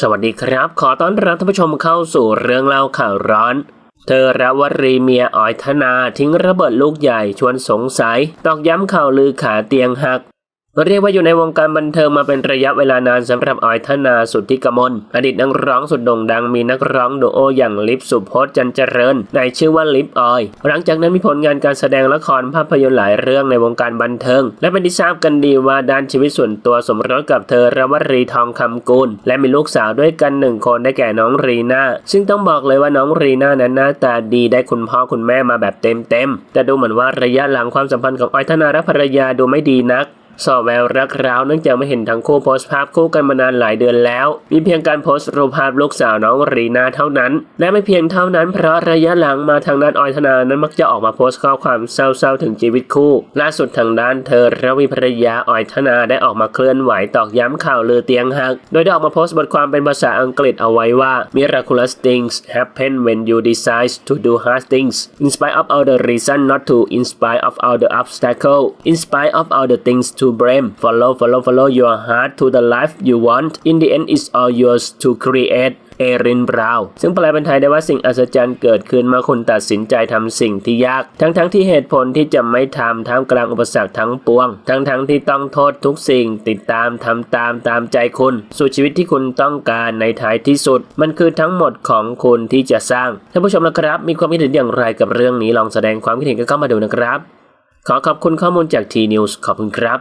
สวัสดีครับ ขอต้อนรับท่านผู้ชมเข้าสู่เรื่องเล่าข่าวร้อน เธอระวรีเมียอ้อยธนาทิ้งระเบิดลูกใหญ่ชวนสงสัย ตอกย้ำข่าวลือขาเตียงหัก เรียกว่าอยู่ในวงการบันเทิงมาเป็นระยะเวลานานสำหรับออยธนาสุทธิกมลอดีตนักร้องสุดโด่งดังมีนักร้องดูโออย่างลิฟสุพจน์จันเจริญ ในชื่อว่าลิฟออย หลังจากนั้นมีผลงานการแสดงละครภาพยนตร์หลายเรื่องในวงการบันเทิง และเป็นที่ทราบกันดีว่าด้านชีวิตส่วนตัวสมรสกับเธอระวรีทองคำกุลและมีลูกสาวด้วยกันหนึ่งคนได้แก่น้องรีนาซึ่งต้องบอกเลยว่าน้องรีนานั้นหน้าตาดีได้คุณพ่อคุณแม่มาแบบเต็มๆแต่ดูเหมือนว่าระยะหลังความสัมพันธ์ของออยธนาและภรรยาดูไม่ดีนัก สอบแววรักร้าวเนื่องจากไม่เห็นทั้งคู่โพสต์ภาพคู่กันมานานหลายเดือนแล้ว มีเพียงการโพสต์รูปภาพลูกสาวน้องรีนาเท่านั้น และไม่เพียงเท่านั้นเพราะระยะหลังมาทางด้านออยธนานั้นมักจะออกมาโพสต์ข้อความเศร้าๆถึงชีวิตคู่ ล่าสุดทางด้านเธอระวีภรรยาออยธนาได้ออกมาเคลื่อนไหวตอกย้ำข่าวลือเตียงหัก โดยได้ออกมาโพสต์บทความเป็นภาษาอังกฤษเอาไว้ว่า miraculous things happen when you decide to do hard things in spite of all the reason not to in spite of all the obstacle in spite of all the things to blame follow follow follow your heart to the life you want in the end it's all yours to create เอรินบราวซึ่งแปลเป็นไทยได้ว่าสิ่งอัศจรรย์เกิดขึ้นเมื่อคุณตัดสินใจทำสิ่งที่ยาก ทั้งๆทที่เหตุผลที่จะไม่ทำท่ามกลางอุปสรรคทั้งปวง ทั้งๆทที่ต้องโทษทุกสิ่งติดตามทำตามตามใจคุณ สู่ชีวิตที่คุณต้องการในท้ายที่สุด มันคือทั้งหมดของคุณที่จะสร้างท่านผู้ชมนะครับ มีความคิดเห็นอย่างไรกับเรื่องนี้ลองแสดงความคิดเห็นกันเข้ามาดูนะครับ ขอขอบคุณข้อมูลจาก T News ขอบคุณครับ